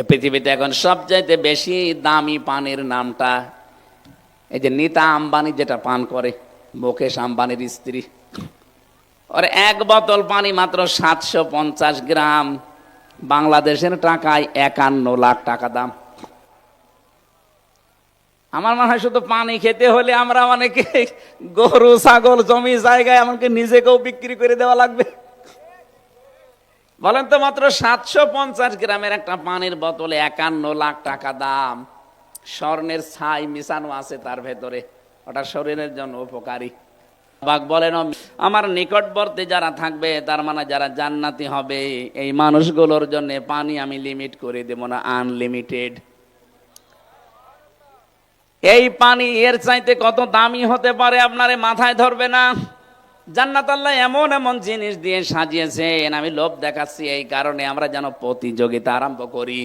এ পৃথিবীতে এখন সবচাইতে বেশি দামি পানির নামটা, এই যে নিতা আম্বানি যেটা পান করে, মুকেশ আম্বানির স্ত্রী। ওর এক বোতল পানি মাত্র সাতশো পঞ্চাশ গ্রাম, বাংলাদেশের টাকায় একান্ন লাখ টাকা দাম। আমার মনে হয় শুধু পানি খেতে হলে আমরা অনেকে গরু, ছাগল, জমি, জায়গায় এমনকি নিজেকেও বিক্রি করে দেওয়া লাগবে। বলেন তো মাত্র সাতশো পঞ্চাশ গ্রামের একটা পানির বোতলে একান্ন লাখ টাকা দাম। স্বর্ণের ছাই মিশানো আছে তার ভেতরে। ওটা শরীরের জন্য উপকারী। বাক বলেন, আমার নিকটবর্তী যারা থাকবে, তার মানে যারা জান্নাতি হবে, এই মানুষগুলোর জন্য পানি আমি লিমিট করে দেব না আনলিমিটেড এই পানি এর চাইতে কত দামি হতে পারে আপনারে মাথায় ধরবে না? জান্নাত আল্লাহ এমন এমন জিনিস দিয়ে সাজিয়েছেন, আমি লোভ দেখাচ্ছি এই কারণে আমরা যেন প্রতিযোগিতা আরম্ভ করি।